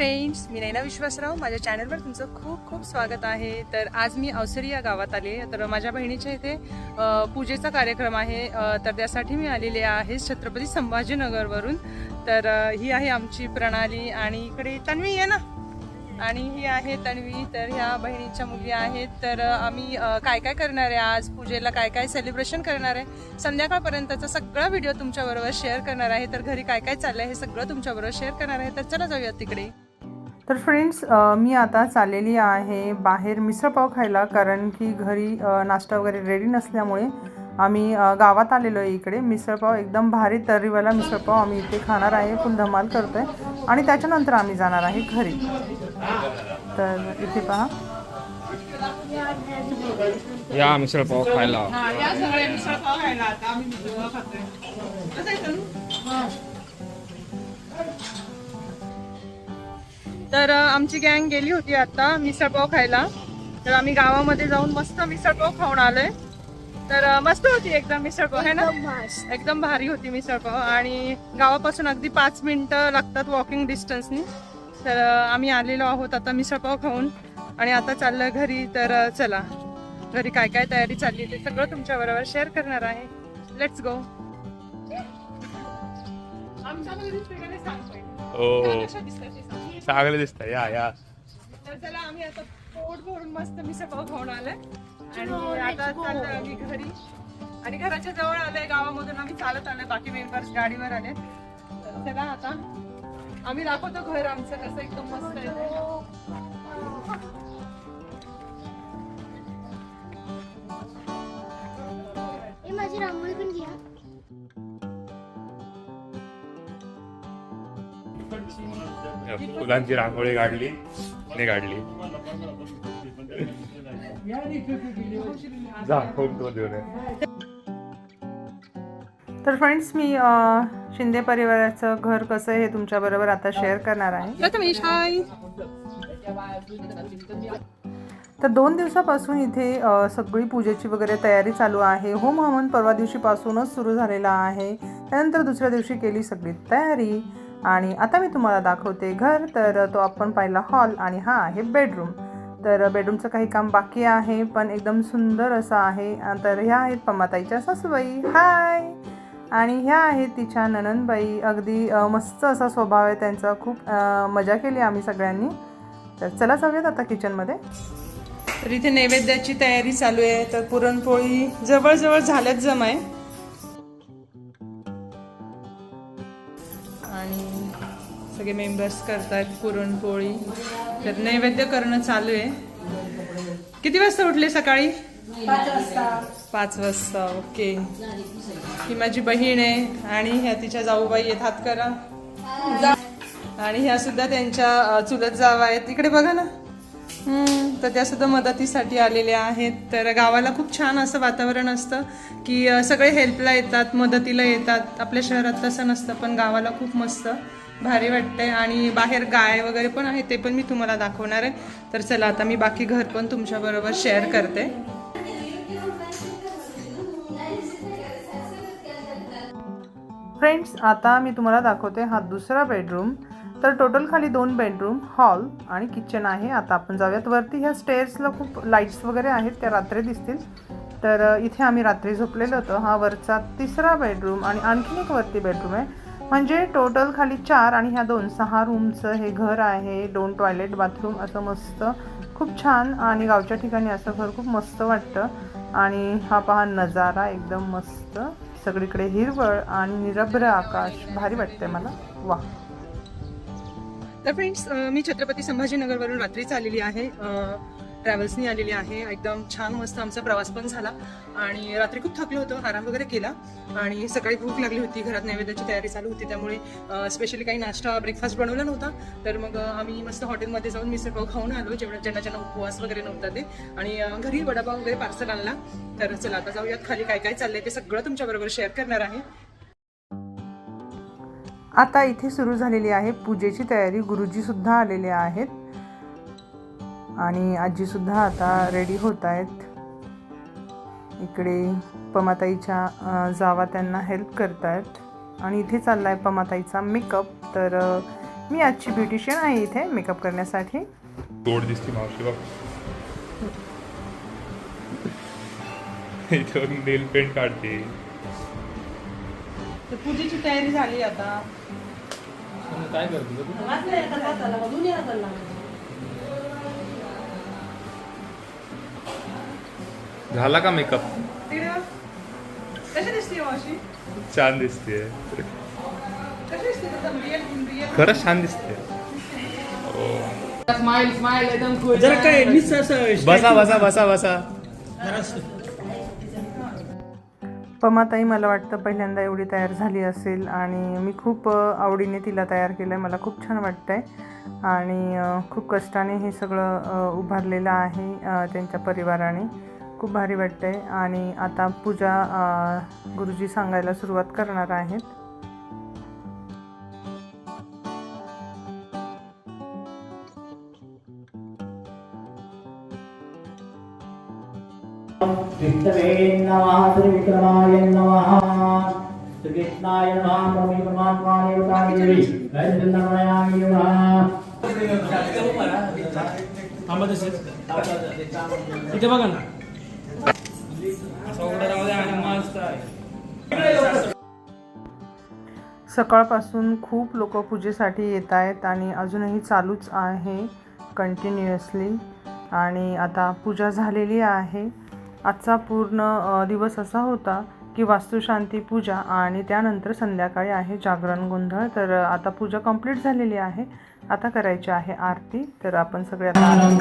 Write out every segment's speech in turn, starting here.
Friends मी नैना विश्वासराव. माझ्या चॅनलवर तुमचं खूप खूप स्वागत आहे. तर आज मी अवसरी या गावात आले तर माझ्या बहिणीच्या इथे पूजेचा कार्यक्रम आहे. तर त्यासाठी मी आलेले आहे छत्रपती संभाजीनगरवरून. तर ही आहे आमची प्रणाली आणि इकडे तन्वी आहे ना? आणि ही आहे तन्वी. तर ह्या बहिणीच्या मुली आहेत. तर आम्ही काय काय करणार आहे आज? पूजेला काय काय सेलिब्रेशन करणार आहे? संध्याकाळपर्यंतचा सगळा व्हिडिओ तुमच्याबरोबर शेअर करणार आहे. तर घरी काय काय चाललं आहे हे सगळं तुमच्याबरोबर शेअर करणार आहे. तर चला जाऊयात तिकडे. तर फ्रेंड्स मी आता चाललेली आहे बाहेर मिसळपाव खायला कारण की घरी नाश्ता वगैरे रेडी नसल्यामुळे आम्ही गावात आलेलो आहे इकडे. मिसळपाव एकदम भारी तर्रीवाला मिसळपाव आम्ही इथे खाणार आहे फुल धमाल करतोय. आणि त्याच्यानंतर आम्ही जाणार आहे घरी. तर इथे पहा. या मिसळ पाव खायला. या सगळे मिसळपाव खायला तर आमची गँग गेली होती आता मिसळपाव खायला. तर आम्ही गावामध्ये जाऊन मस्त मिसळपाव खाऊन आलोय. तर मस्त होती एकदम मिसळपाव है ना? एकदम भारी. होती मिसळपाव आणि गावापासून अगदी पाच मिनिटं लागतात वॉकिंग डिस्टन्सनी तर आम्ही आलेलो आहोत आता मिसळपाव खाऊन. आणि आता चाललं घरी तर चला. घरी काय काय तयारी चालली ते सगळं तुमच्या बरोबर शेअर करणार आहे. लेट्स गो आमच्या हो. सांग. चांगलं दिसतं या या. तर चला आम्ही आता पोट भरून मस्त खाऊन आलोय आणि आता चाललोय आम्ही घरी. आणि घराच्या जवळ आलोय गावामधून. आम्ही चालत आलोय बाकी मेंबर्स गाडीवर आले. चला आता. आम्ही दाखवतो घर आमचं कसं एकदम मस्त आहे. हे माझी रांगोळी पण घ्या फुलांची रांगोळी काढली ने काढली. जा देऊन ये. तर फ्रेंड्स मी शिंदे परिवाराचं घर कसं आहे हे तुमच्याबरोबर आता शेअर करणार आहे. तर दोन दिवसापासून इथे सगळी पूजेची वगैरे तयारी चालू आहे. होम हवन परवा दिवशीपासूनच सुरू झालेला आहे. त्यानंतर दुसऱ्या दिवशी केली सगळी तयारी. आणि आता मी तुम्हाला दाखवते घर तर तो आपण पाहिला हॉल आणि हा आहे बेडरूम. तर बेडरूमचं काही काम बाकी आहे पण एकदम सुंदर असं आहे. तर ह्या आहेत पमाताईच्या सासूबाई. हाय आणि ह्या आहेत तिच्या नननबाई अगदी मस्त असा स्वभाव आहे त्यांचा. खूप मजा केली आम्ही सगळ्यांनी. तर चला जाऊयात आता किचनमध्ये. तर इथे नैवेद्याची तयारी चालू आहे. तर पुरणपोळी जवळजवळ झाल्यात जमाय. सगळे मेंबर्स करतात पुरणपोळी. तर नैवेद्य करणं चालू आहे. किती वाजता उठले सकाळी? पाच वाजता. ओके. ही माझी बहीण आहे आणि ह्या तिच्या जाऊबाई आहेत. हात करा. आणि ह्या सुद्धा त्यांच्या चुलत जावा आहेत. इकडे बघा ना. तर त्या सुद्धा मदतीसाठी आलेल्या आहेत. तर गावाला खूप छान असं वातावरण असतं की सगळे हेल्पला येतात मदतीला येतात. आपल्या शहरात तसं नसतं पण गावाला खूप मस्त. भारी वाटतंय. आणि बाहेर गाय वगैरे पण आहे ते पण मी तुम्हाला दाखवणार आहे. तर चला आता मी बाकी घर पण तुमच्याबरोबर शेअर करते. फ्रेंड्स आता मी तुम्हाला दाखवते हा दुसरा बेडरूम तर टोटल खाली दोन बेडरूम हॉल आणि किचन आहे. आता आपण जाऊयात वरती. ह्या स्टेअर्सला खूप लाईट्स वगैरे आहेत त्या रात्री दिसतील. तर इथे आम्ही रात्री झोपलेलो होतो. हा वरचा तिसरा बेडरूम आणि आणखीन एक वरती बेडरूम आहे. म्हणजे टोटल खाली चार आणि ह्या दोन सहा रूमचं हे घर आहे दोन टॉयलेट बाथरूम असं मस्त. खूप छान आणि गावच्या ठिकाणी असं घर खूप मस्त वाटतं. आणि हा पहा नजारा एकदम मस्त. सगळीकडे हिरवळ आणि निरभ्र आकाश. भारी वाटतंय मला. वा. तर फ्रेंड्स मी छत्रपती संभाजीनगरवरून रात्रीच आलेली आहे. ट्रॅव्हल्सनी आलेली आहे. एकदम छान मस्त आमचा प्रवास पण झाला. आणि रात्री खूप थकलो होतो आराम वगैरे केला. आणि सकाळी भूक लागली होती घरात नैवेद्याची तयारी चालू होती. त्यामुळे स्पेशली काही नाश्ता ब्रेकफास्ट बनवला नव्हता. तर मग आम्ही मस्त हॉटेलमध्ये जाऊन मिसळपाव खाऊन आलो. जेवढ्या ज्यांना ज्यांना उपवास वगैरे नव्हता ते. आणि घरी वडापाव वगैरे पार्सल आणला. तर चला आता जाऊयात खाली काय काय चाललंय ते सगळं तुमच्याबरोबर शेअर करणार आहे. आता इथे सुरू झालेली आहे पूजेची तयारी. गुरुजी सुद्धा आलेले आहेत. आणि आजी सुद्धा आता रेडी होत आहेत. इकडे पमाताईच्या जावा त्यांना हेल्प करतायत. आणि इथे चाललाय पमाताईचा मेकअप तर मी आजची ब्युटिशियन आहे इथे मेकअप करण्यासाठी. गोड दिसते मावशी बघ. इथं नेल पेंट काढते. पूजेची तयारी झाली आता. झाला का मेकअप? छान दिसते खरंच छान दिसते हो. जरा काय मीच असं बसा बसा बसा बसा. पमाताई मला वाटतं पहिल्यांदा एवढी तयार झाली असेल आणि मी खूप आवडीने तिला तयार केलं आहे मला खूप छान वाटतं आहे आणि खूप कष्टाने हे सगळं उभारलेलं आहे त्यांच्या परिवाराने. खूप भारी वाटतं आणि आता पूजा अ, गुरुजी सांगायला सुरुवात करणार आहेत नमः इथे बघा ना सकाळपासून खूप लोक पूजेसाठी येत आहेत आणि अजूनही चालूच आहे कंटिन्युअसली आणि आता पूजा झालेली आहे. आजचा पूर्ण दिवस असा होता की वास्तुशांती पूजा आणि त्यानंतर संध्याकाळी आहे जागरण गोंधळ. तर आता पूजा कंप्लीट झालेली आहे. आता करायची आहे आरती तर आपण सगळ्या आरती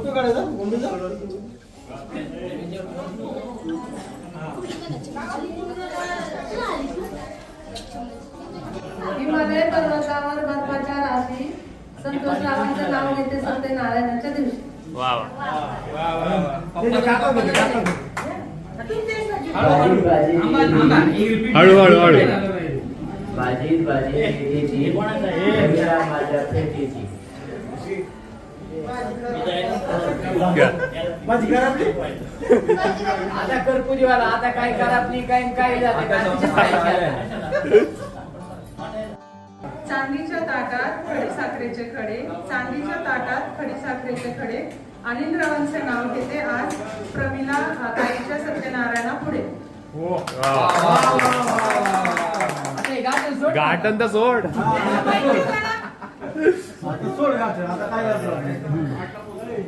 फोटो काढायचा? मम्मीचा हिमालय पर्वतावर बर्फाच्या राशी संतोष रावांचं नाव घेते सत्यनारायणाच्या दिवशी. भाजी भाजी हळू. हळू हळू भाजी भाजी पेटीची रविरा माझ्या पेटीची घ्या. आता कर पूजेवाला आता काय करा नाही काय काय झालं चांदीच्या ताटात खडीसाखरेचे खडे चांदीच्या ताटात खडीसाखरेचे खडे. अनिल रावांचे नाव घेते आज प्रमिला ताईच्या सत्यनारायणा पुढे. गाठन तर सोड. झालं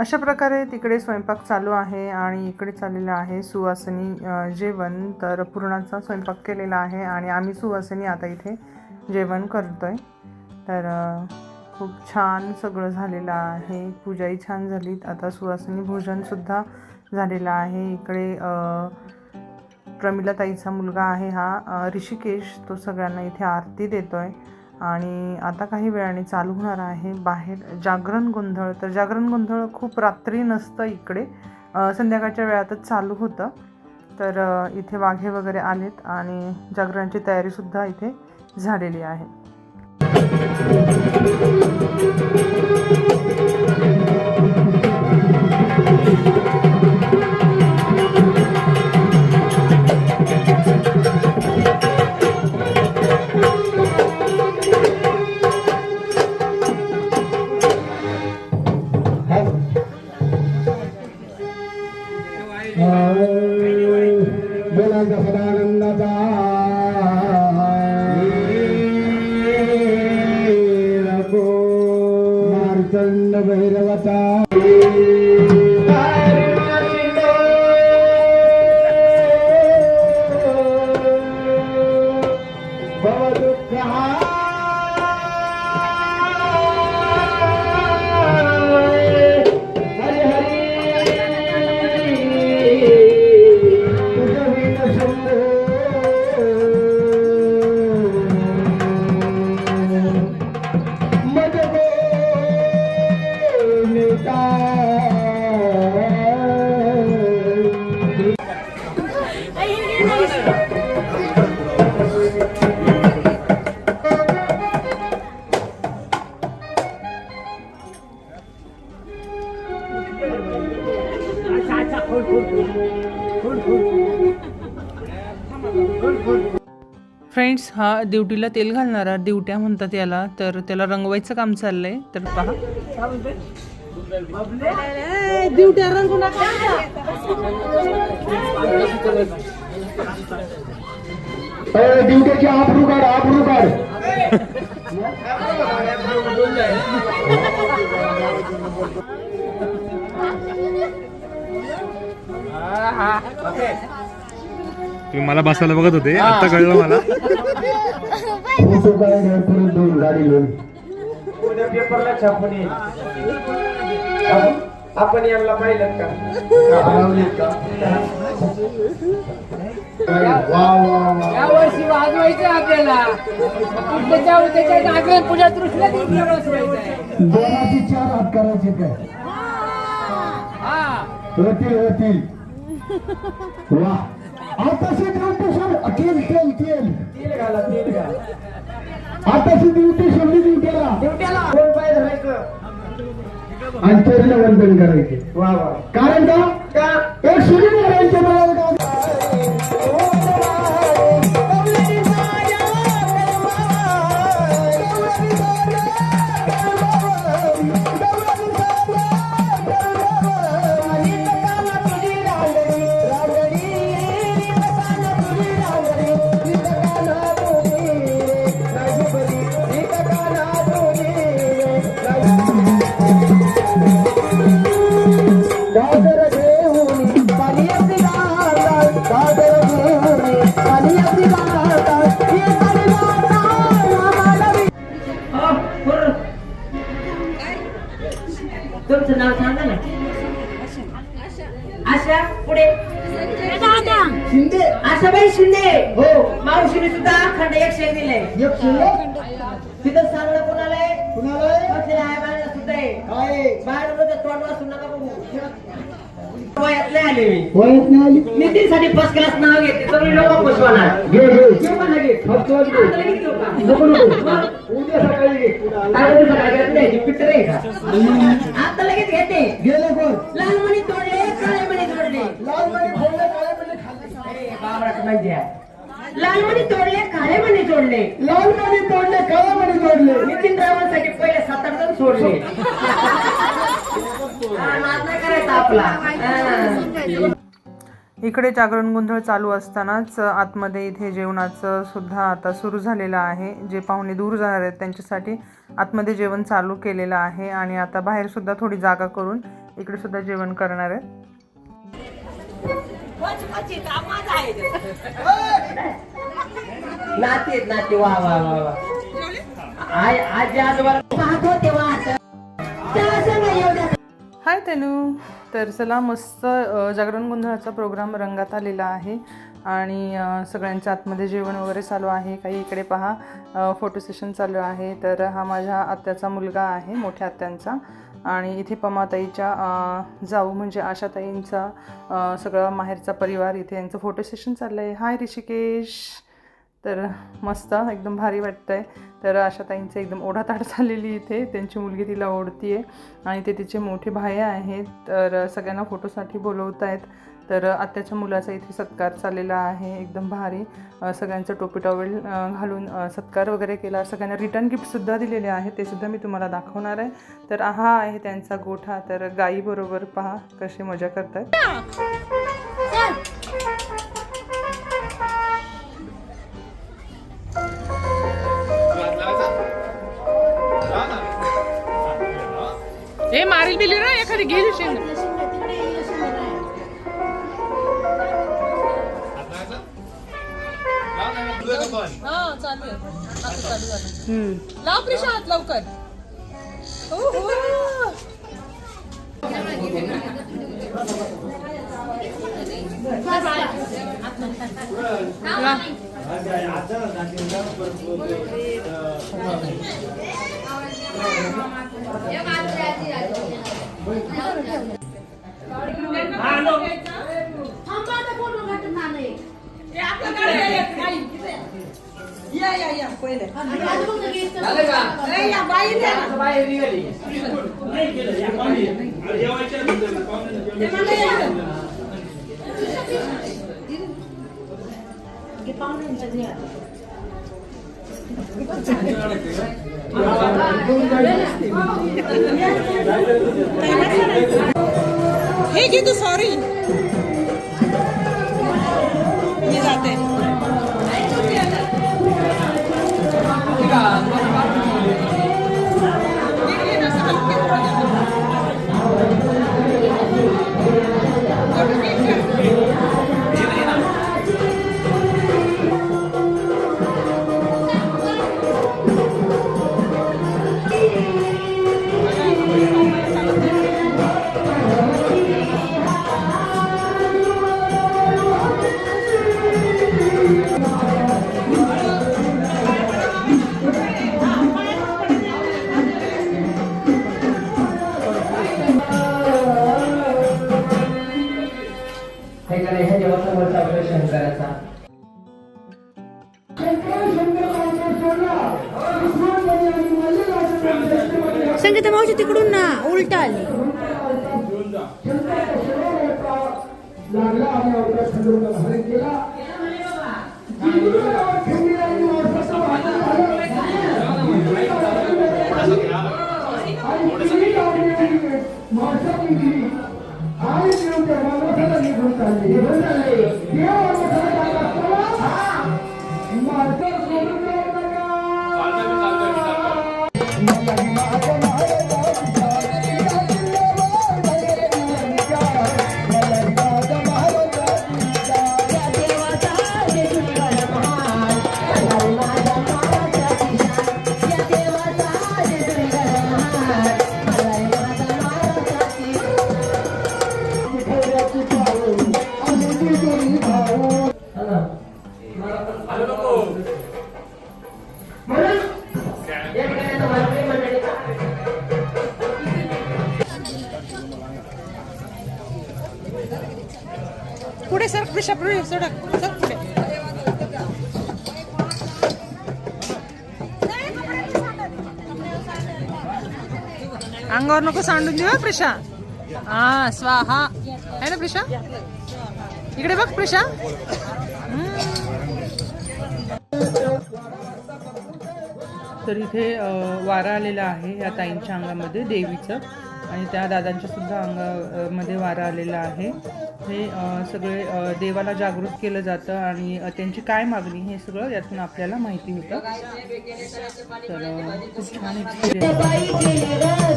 अशा प्रकारे तिकडे स्वयंपाक चालू आहे आणि इकडे चाललेलं आहे सुवासनी जेवण. तर पुरणाचा स्वयंपाक केलेला आहे आणि आम्ही सुवासनी आता इथे जेवण करतो आहे तर खूप छान सगळं झालेलं आहे. पूजाही छान झाली आता सुवासनी भोजनसुद्धा झालेलं आहे. इकडे प्रमिला प्रमिलाताईचा मुलगा आहे हा. ऋषिकेश तो सगळ्यांना इथे आरती देतो आहे आणि आता काही वेळाने चालू होणार आहे बाहेर जागरण गोंधळ. तर जागरण गोंधळ खूप रात्री नसतं इकडे. संध्याकाळच्या वेळातच चालू होतं. तर इथे वाघे वगैरे आलेत आणि जागरणाची तयारीसुद्धा इथे झालेली आहे. हा ड्युटीला तेल घालणारा ड्युट्या म्हणतात याला तर त्याला रंगवायचं काम चाललंय. तर पहा. आबरू काढ आबरू काढ. तुम्ही मला बसायला बघत होते आता कळलं मला. उद्या पेपरला छापून येईल आपण- यांना पाहिलं का या वर्षी वाजवायचं आपल्याला त्याच्या जागरण दोनाची चार हात करायचे काय हा. होतील होतील वा. आताशी ड्युटी सोड तेल तेल तेल तेल घाला तेल घाला. आताशी पाय धरायचं आणि चरण वंदन करायचे. वा वा. कारण का? एक सुरी मारायचे खंड एकशे दिले एक शिल्लक तिथं सांगणं कोणाला आहे कुणाला आहे? बसलेल्या आहे बाळाला सुद्धा आहे. काय? बाहेर बघा, तोंड वाचून नका बघू. वयात नाही आले मी. वयच नाही आली? नितीनसाठी फर्स्ट क्लास नाव घेते. सगळी लोक खुश होणार. घे घे. घेऊ का लगेच? फक्त क्लास घे. आता लगेच घेऊ का? नको नको. उद्या सकाळी घे. काय बोलू सकाळी घरात द्यायची? पिट्टर आहे का? आता लगेच घेते? गेले कोण? लाल मणी तोडले काळे मणी तोडले. लाल मणी खोलले काळे मणी खाल्ले. ए, बाबराट माहिती आहे. लाल मणी तोडले काळे मणी तोडले लाल मणी तोडले काळे मणी तोडले नितीन रावांसाठी पहिले सात आठ जण सोडले. नाद नाही करायचा आपला. इकडे जागरण गोंधळ चालू असतानाच आतमध्ये इथे जेवणाचं सुद्धा आता सुरू झालेलं आहे. जे पाहुणे दूर जाणार आहेत त्यांच्यासाठी आतमध्ये जेवण चालू केलेलं आहे आणि आता बाहेर सुद्धा थोडी जागा करून इकडे सुद्धा जेवण करणार आहेत. नाते नाते. वा वा वा वा. आय आजी आजोबा पाहतो तेव्हा हाय तनू. तर चला मस्त जागरण गोंधळाचा प्रोग्राम रंगात आलेला आहे. आणि सगळ्यांच्या आतमध्ये जेवण वगैरे चालू आहे. काही इकडे पहा. फोटो सेशन चालू आहे. तर हा माझ्या आत्याचा मुलगा आहे मोठ्या आत्यांचा. आणि इथे पमाताईच्या जाऊ म्हणजे आशाताईंचा सगळा माहेरचा परिवार इथे यांचं फोटो सेशन चाललं आहे हाय ऋषिकेश. तर मस्त एकदम भारी वाटतं आहे तर आशाताईंचं एकदम ओढाताड झालेली इथे. त्यांची मुलगी तिला ओढती आहे आणि ते तिचे मोठे भाई आहेत. तर सगळ्यांना फोटोसाठी बोलवत आहेत तर आत्याच्या मुलाचा इथे सत्कार चाललेला आहे. एकदम भारी. सगळ्यांचं टोपी टॉवेल घालून सत्कार वगैरे केला. सगळ्यांना रिटर्न गिफ्टसुद्धा दिलेले आहे ते सुद्धा मी तुम्हाला दाखवणार आहे. तर हा आहे त्यांचा गोठा. तर गाईबरोबर पहा कशी मजा करतात. हे मारील बिली ना एखादी घेईल शेंग चालू आहे. आता चालू झालं. लाव प्रिशा हात लवकर. हो, हो. ला. या या या पहिले या बाई द्या बाहेर निघाली हे घे तू सॉरी मी जाते. Nós somos tá मंडळी पुढे सर प्रिशा पुढे सडक सर पुढे. अंगावर नको सांडून देऊ हं, प्रिशा. हा स्वाहा. आहे ना प्रिशा? इकडे बघ प्रिशा. तर इथे वारा आलेला आहे या ताईंच्या अंगामध्ये देवीचं. आणि त्या दादांच्या सुद्धा अंगामध्ये वारा आलेला आहे. हे सगळे देवाला जागृत केलं जातं आणि त्यांची काय मागणी हे सगळं यातून आपल्याला माहिती होतं. तर खूप छान एक्सपिरियन्स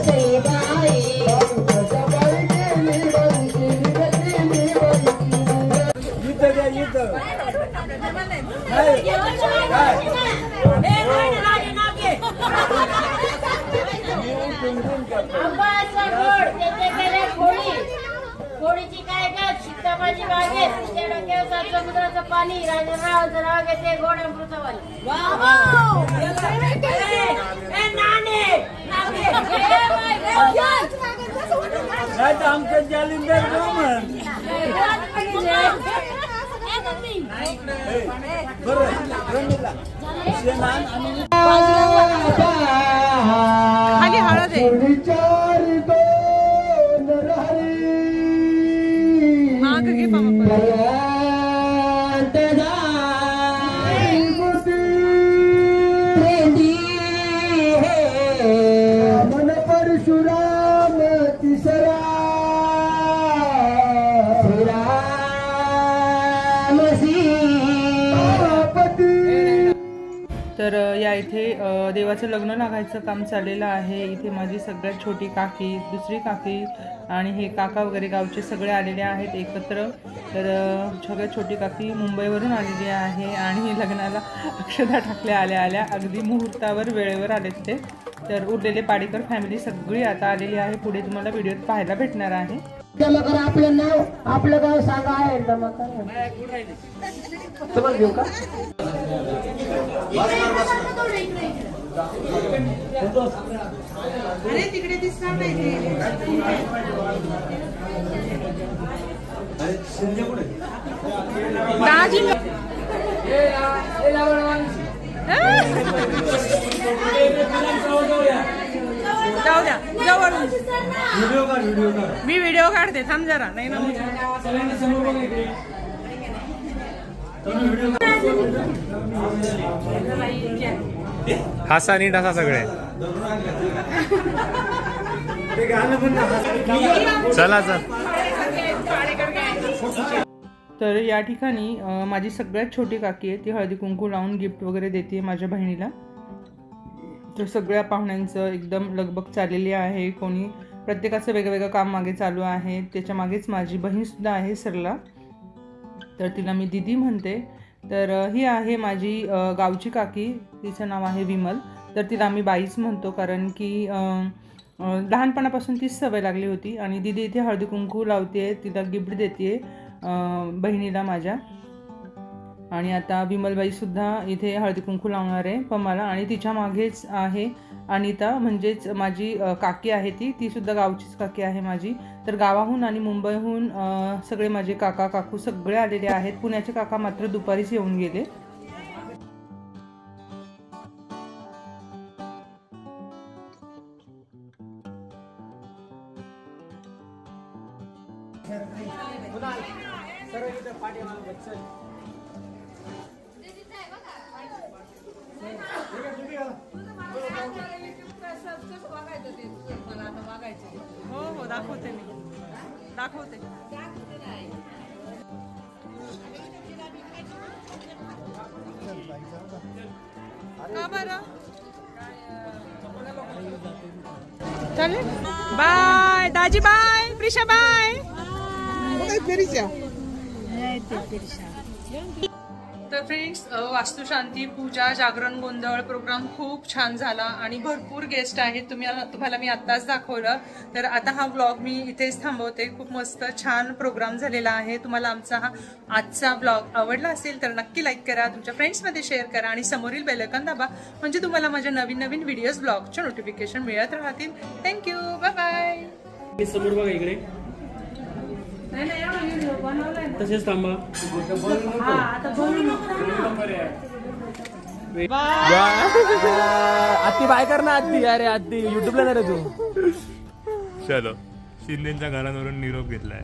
राजराव राव घेते गोड अमृतवाणी आमचं जालिंदर खाली हळद माग घे पामा तर या इथे देवाचं लग्न लागायचं काम चाललेलं आहे. इथे माझी सगळ्यात छोटी काकी दुसरी काकी आणि हे काका वगैरे गावचे सगळे आलेले आहेत एकत्र. तर सगळ्यात छोटी काकी मुंबईवरून आलेली आहे आणि लग्नाला अक्षदा टाकल्या आल्या आल्या. अगदी मुहूर्तावर वेळेवर आलेत ते. तर उरलेले पाडेकर फॅमिली सगळी आता आलेली आहे. पुढे तुम्हाला व्हिडिओत पाहायला भेटणार आहे. आपलं नाव आपलं गाव सांगा. जमाकर तुम्हाला देऊ का दाजी जाऊ द्या जवळ. मी व्हिडिओ काढते थांब जरा नाही ना सगळ्यांना समोर बघा इकडे हसा नीट हासा सगळे. चला चल. तर या ठिकाणी माझी सगळ्यात छोटी काकी आहे ती हळदी कुंकू लावून गिफ्ट वगैरे देते माझ्या बहिणीला. तर सगळ्या पाहुण्यांचं एकदम लगबग चाललेली आहे. कोणी प्रत्येकाचं वेगवेगळं काम मागे चालू आहे. त्याच्या मागेच माझी बहीणसुद्धा आहे सरला. तर तिला मी दिदी म्हणते. तर ही आहे माझी गावची काकी. तिचं नाव आहे विमल. तर तिला आम्ही बाईच म्हणतो कारण की लहानपणापासून तीच सवय लागली होती. आणि दिदी इथे हळदी कुंकू लावते तिला गिफ्ट देते बहिणीला माझ्या. आणि आता विमलबाईसुद्धा इथे हळदी कुंकू लावणार आहे पमाला. आणि तिच्या मागेच आहे अनिता. म्हणजेच माझी काकी आहे ती. तीसुद्धा गावचीच काकी आहे माझी. तर गावाहून आणि मुंबईहून सगळे माझे काका काकू सगळे आलेले आहेत. पुण्याचे काका मात्र दुपारीच येऊन गेले. तर फ्रेंड्स वास्तुशांती पूजा जागरण गोंधळ प्रोग्राम खूप छान झाला आणि भरपूर गेस्ट आहेत. तुम्ही तुम्हाला मी आत्ताच दाखवलं. तर आता हा ब्लॉग मी इथेच थांबवते. खूप मस्त छान प्रोग्राम झालेला आहे. तुम्हाला आमचा हा आजचा ब्लॉग आवडला असेल तर नक्की लाईक करा. तुमच्या फ्रेंड्समध्ये शेअर करा आणि समोरील बेलकन दाबा. म्हणजे तुम्हाला माझ्या नवीन नवीन व्हिडिओज ब्लॉगचे नोटिफिकेशन मिळत राहतील. थँक्यू बाय बाय समोर बघा इकडे. तसेच थांबा. आत्ती बाय कर ना आत्ती. अरे आत्ती युट्यूबला नाही रे तू. चलो. शिंदेच्या घरांवरून निरोप घेतलाय.